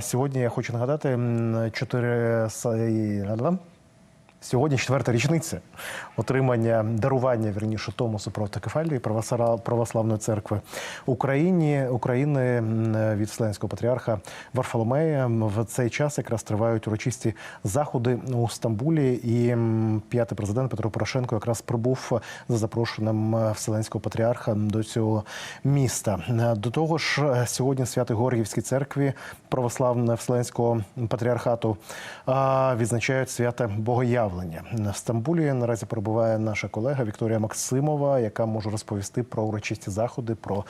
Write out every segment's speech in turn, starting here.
Сьогодні я хочу нагадати чотири Сьогодні четверта річниця отримання дарування вірніше Томосу про автокефалії православ- православної церкви Україні України від Вселенського патріарха Варфоломея. В цей час якраз тривають урочисті заходи у Стамбулі. І п'ятий президент Петро Порошенко якраз прибув за запрошенням е, Вселенського патріарха до цього міста. До того ж, е, сьогодні в Свято-Георгіївській церкві православного Вселенського патріархату відзначають свято Богоявлення. В Стамбулі наразі перебуває наша колега Вікторія Максимова, яка може розповісти про урочисті заходи, про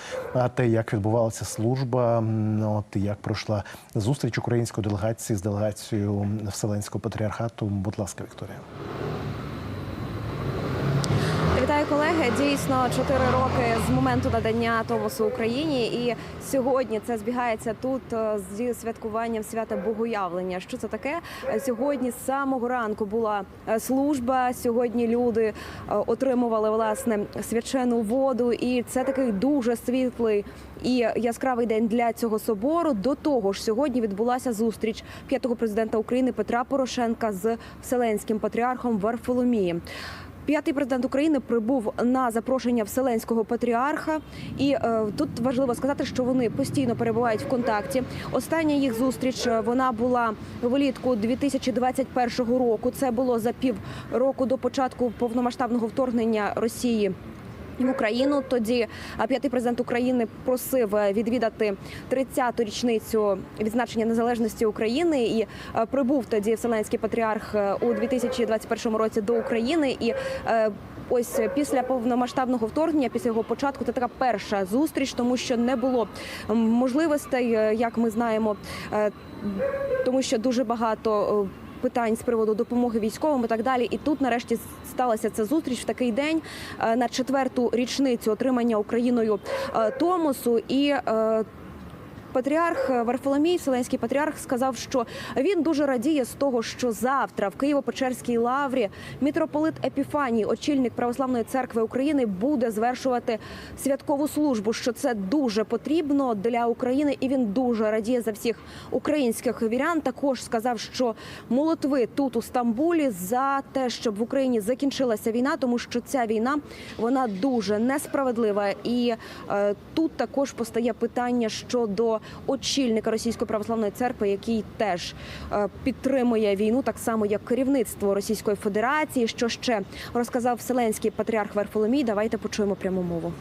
те, як відбувалася служба, от як пройшла зустріч української делегації з делегацією Вселенського патріархату. Будь ласка, Вікторія. Вітаю колеги. Дійсно, чотири роки з моменту надання Томосу Україні, і сьогодні це збігається тут е, зі святкуванням свята Богоявлення. Що це таке? Е, Сьогодні з самого ранку була е, служба. Сьогодні люди отримували власне свячену воду, і це такий дуже світлий і яскравий день для цього собору. До того ж, сьогодні відбулася зустріч п'ятого президента України Петра Порошенка з Вселенським патріархом Варфоломієм. П'ятий президент України прибув на запрошення Вселенського патріарха, і е, тут важливо сказати, що вони постійно перебувають в контакті. Остання їх зустріч е, вона була влітку 2021 року. Це було за пів року до початку повномасштабного вторгнення Росії. В Україну тоді п'ятий президент України просив е, відвідати 30-ту річницю відзначення незалежності України і е, прибув тоді Вселенський патріарх е, у 2021 році до України. І е, ось після повномасштабного вторгнення, після його початку, це така перша зустріч, тому що не було можливостей, е, як ми знаємо, е, тому що дуже багато. Питань з приводу допомоги військовим і так далі, і тут нарешті сталася ця зустріч в такий день е, на четверту річницю отримання Україною е, Томосу. І е, патріарх Варфоломій, Вселенський патріарх, сказав, що він дуже радіє з того, що завтра в Києво-Печерській лаврі мітрополит Епіфаній, очільник православної церкви України, буде звершувати святкову службу. Що це дуже потрібно для України, і він дуже радіє за всіх українських вірян. Також сказав, що молитви тут у Стамбулі за те, щоб в Україні закінчилася війна, тому що ця війна вона дуже несправедлива. І е, тут також постає питання щодо очільника Російської православної церкви, який теж е, підтримує війну, так само як керівництво Російської Федерації. Що ще розказав Вселенський патріарх Верфоломій? Давайте почуємо пряму мову.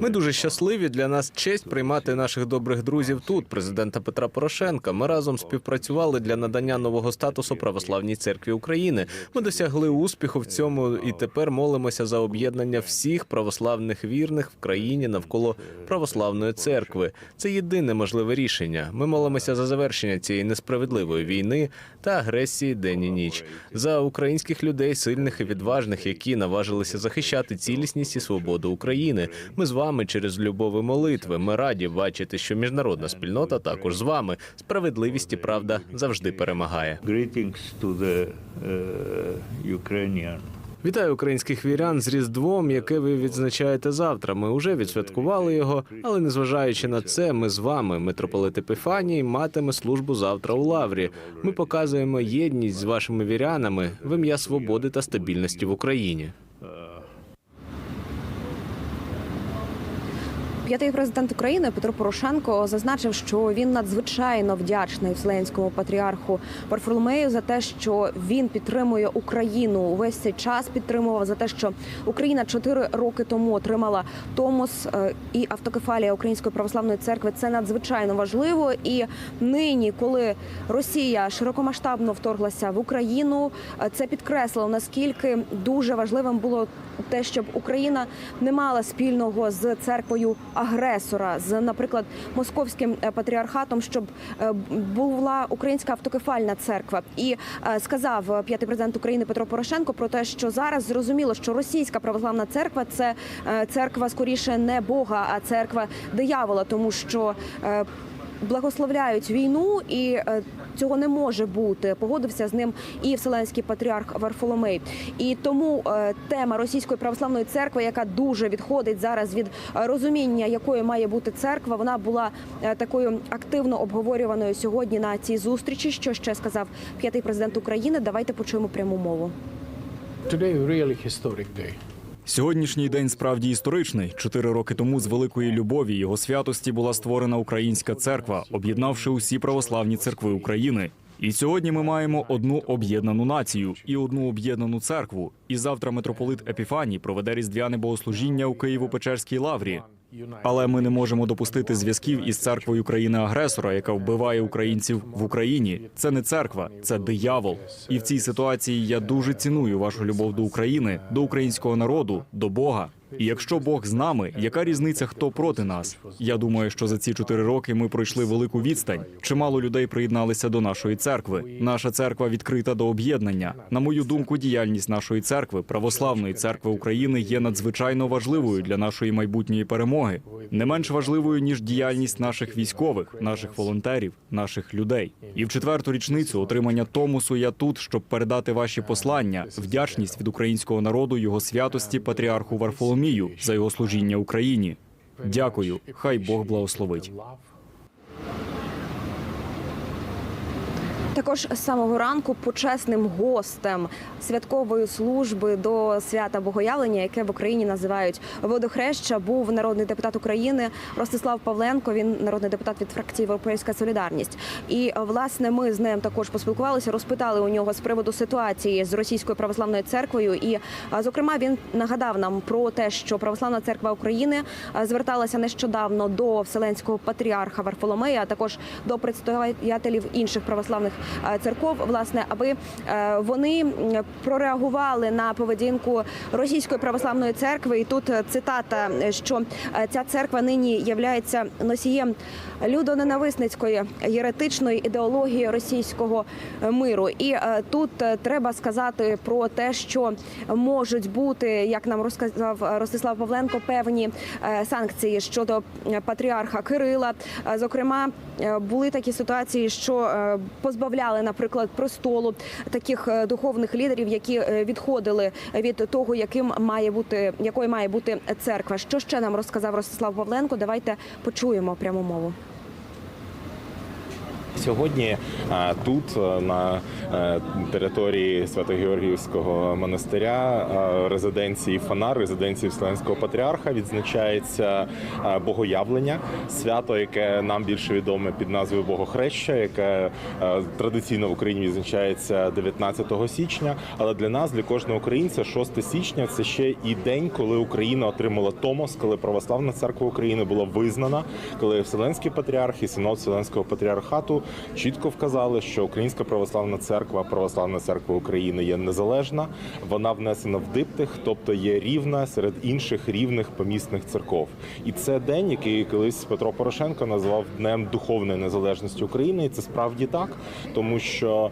Ми дуже щасливі. Для нас честь приймати наших добрих друзів тут, президента Петра Порошенка. Ми разом співпрацювали для надання нового статусу православній церкві України. Ми досягли успіху в цьому і тепер молимося за об'єднання всіх православних вірних в країні навколо православної церкви. Це єдине можливе рішення. Ми молимося за завершення цієї несправедливої війни та агресії день і ніч за українських людей, сильних і відважних, які наважилися захищати цілісність і свободу України. Ми з вами через любов і молитви. Ми раді бачити, що міжнародна спільнота також з вами. Справедливість і правда завжди перемагає. Ukrainian. Вітаю українських вірян з Різдвом, яке ви відзначаєте завтра. Ми вже відсвяткували його, але незважаючи на це, ми з вами, митрополит Епіфаній, матиме службу завтра у Лаврі. Ми показуємо єдність з вашими вірянами в ім'я свободи та стабільності в Україні. П'ятий президент України Петро Порошенко зазначив, що він надзвичайно вдячний Вселенському патріарху Варфоломею за те, що він підтримує Україну увесь цей час. Підтримував за те, що Україна чотири роки тому отримала Томос е, і автокефалія Української православної церкви. Це надзвичайно важливо. І нині, коли Росія широкомасштабно вторглася в Україну, е, це підкреслило наскільки дуже важливим було те, щоб Україна не мала спільного з церквою агресора, з, наприклад, московським е, патріархатом, щоб е, була українська автокефальна церква. І е, сказав п'ятий президент України Петро Порошенко про те, що зараз зрозуміло, що російська православна церква це церква скоріше не Бога, а церква диявола, тому що. благословляють війну, і цього не може бути. Погодився з ним і Вселенський патріарх Варфоломей. І тому е, тема російської православної церкви, яка дуже відходить зараз від е, розуміння, якою має бути церква, вона була е, такою активно обговорюваною сьогодні на цій зустрічі. Що ще сказав п'ятий президент України? Давайте почуємо пряму мову. Today really historic day. Сьогоднішній день справді історичний. Чотири роки тому з великої любові його святості була створена українська церква, об'єднавши усі православні церкви України. І сьогодні ми маємо одну об'єднану націю і одну об'єднану церкву. І завтра митрополит Епіфаній проведе різдвяне богослужіння у Києво-Печерській лаврі. Але ми не можемо допустити зв'язків із церквою країни-агресора, яка вбиває українців в Україні. Це не церква, це диявол. І в цій ситуації я дуже ціную вашу любов до України, до українського народу, до Бога. І якщо Бог з нами, яка різниця, хто проти нас? Я думаю, що за ці чотири роки ми пройшли велику відстань. Чимало людей приєдналися до нашої церкви. Наша церква відкрита до об'єднання. На мою думку, діяльність нашої церкви, православної церкви України, є надзвичайно важливою для нашої майбутньої перемоги. Не менш важливою ніж діяльність наших військових, наших волонтерів, наших людей. І в четверту річницю отримання Томосу я тут, щоб передати ваші послання, вдячність від українського народу, його святості, патріарху Варфоломію за його служіння Україні. Дякую. Хай Бог благословить. Також з самого ранку почесним гостем святкової служби до свята Богоявлення, яке в Україні називають водохреща, був народний депутат України Ростислав Павленко. Він народний депутат від фракції Європейська Солідарність. І власне ми з ним також поспілкувалися, розпитали у нього з приводу ситуації з російською православною церквою. І зокрема він нагадав нам про те, що православна церква України зверталася нещодавно до Вселенського патріарха Варфоломея, а також до представителів інших православних церков, власне, аби е, вони прореагували на поведінку російської православної церкви. І тут е, цитата, е, що е, ця церква нині являється носієм людоненависницької єретичної ідеології російського е, миру. І е, тут е, треба сказати про те, що можуть бути, як нам розказав е, Ростислав Павленко, певні е, санкції щодо е, патріарха Кирила. Е, Зокрема, е, були такі ситуації, що е, позбавляли, наприклад, престолу таких е, духовних лідерів, які е, відходили від того, яким має бути якою має бути церква. Що ще нам розказав Ростислав Павленко? Давайте почуємо пряму мову. Сьогодні е, тут, е, на е, території Свято-Георгіївського монастиря, резиденції Фонар, резиденції Вселенського патріарха, відзначається богоявлення, свято, яке нам більше відоме під назвою Богохреща, яке традиційно в Україні відзначається 19 січня. Але для нас, для кожного українця, 6 січня це ще і день, коли Україна отримала Томос, коли православна церква України була визнана, коли Вселенський патріарх і синод Вселенського патріархату чітко вказали, що Українська православна церква, православна церква України є незалежна. Вона внесена в диптих, тобто є рівна серед інших рівних помісних церков. І це день, який колись Петро Порошенко назвав днем духовної незалежності України. І це справді так, тому що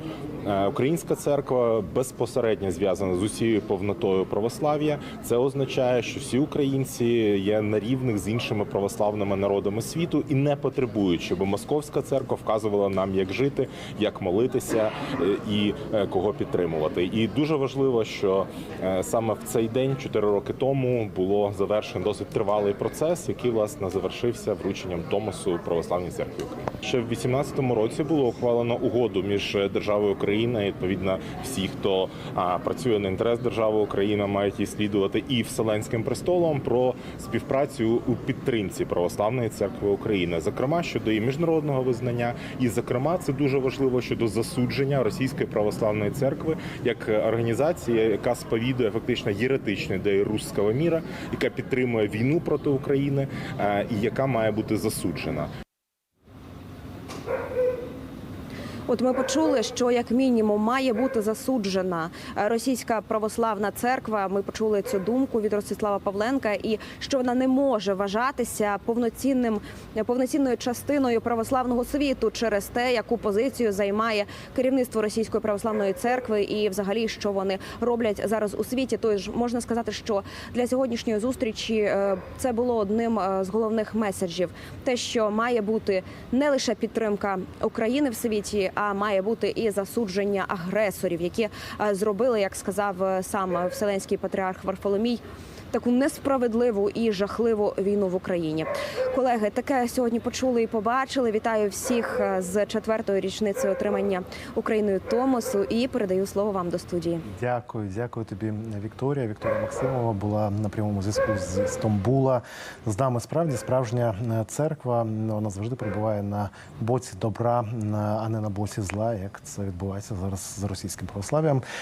українська церква безпосередньо зв'язана з усією повнотою православ'я. Це означає, що всі українці є на рівних з іншими православними народами світу і не потребують, щоб московська церква вказувала нам, як жити, як молитися е, і е, кого підтримувати. І дуже важливо, що е, саме в цей день, 4 роки тому, було завершено досить тривалий процес, який власне завершився врученням Томосу православній церкві України. Ще в 18-му році було ухвалено угоду між державою Україна. І відповідно всі, хто а, працює на інтерес держави Україна, мають її слідувати і Вселенським престолом про співпрацю у підтримці православної церкви України, зокрема щодо її міжнародного визнання, і зокрема це дуже важливо щодо засудження російської православної церкви як організації, яка сповідує фактично єретичну ідею руського міра, яка підтримує війну проти України е, і яка має бути засуджена. От ми почули, що як мінімум має бути засуджена е, російська православна церква. Ми почули цю думку від Ростислава Павленка, і що вона не може вважатися повноцінним повноцінною частиною православного світу через те, яку позицію займає керівництво російської православної церкви, і взагалі що вони роблять зараз у світі. Тож можна сказати, що для сьогоднішньої зустрічі е, це було одним е, з головних меседжів: те, що має бути не лише підтримка України в світі, а має бути і засудження агресорів, які е, зробили, як сказав е, сам Вселенський патріарх Варфоломій. Таку несправедливу і жахливу війну в Україні, колеги. Таке сьогодні почули і побачили. Вітаю всіх е, з четвертою річницею отримання Україною Томосу і передаю слово вам до студії. Дякую, дякую тобі, Вікторія. Вікторія Максимова була на прямому зв'язку з Стамбула. З нами справді справжня е, церква. Вона завжди перебуває на боці добра, а не на боці зла, як це відбувається зараз з російським православ'ям.